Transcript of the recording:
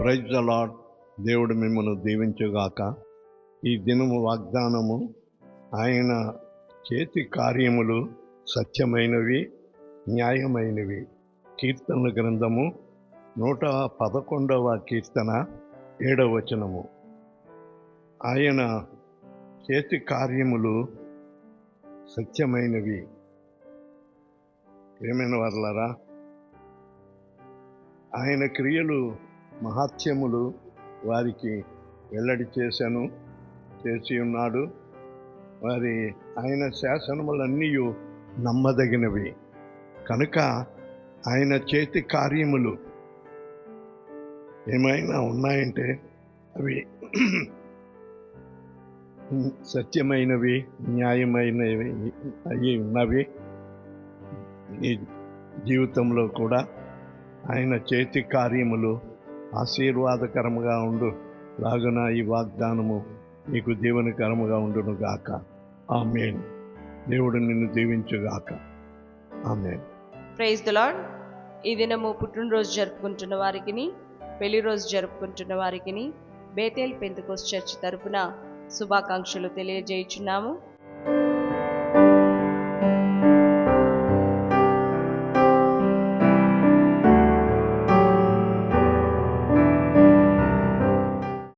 Praise the lord దేవుడు మిమ్మల్ని దీవించుగాక. ఈ దినము వాగ్దానము ఆయన చేతి కార్యములు సత్యమైనవి న్యాయమైనవి. కీర్తన గ్రంథము నూట పదకొండవ కీర్తన ఏడవ వచనము. ఆయన చేతి కార్యములు సత్యమైనవి. ఏమైన వర్లరా ఆయన క్రియలు మహాత్యములు వారికి వెల్లడి చేశాను చేసి ఉన్నాడు. వారి ఆయన శాసనములన్నీ నమ్మదగినవి. కనుక ఆయన చేతి కార్యములు ఏమైనా ఉన్నాయంటే అవి సత్యమైనవి న్యాయమైనవి అయి ఉన్నవి. ఈ జీవితంలో కూడా ఆయన చేతి కార్యములు ఆశీర్వాదకరముగా ఉండు. లాగున ఈ వాగ్దానము నీకు దీవెనకరముగా ఉండును గాక ఆమె దేవుడు నిన్ను దీవించుగాక. ఆమె ప్రైజ్ ద లాడ్ ఈ దినము పుట్టినరోజు జరుపుకుంటున్న వారికి పెళ్ళి రోజు జరుపుకుంటున్న వారికి బేతేల్ పెంతకోస్ చర్చ్ తరపున శుభాకాంక్షలు తెలియజేయుచున్నాము.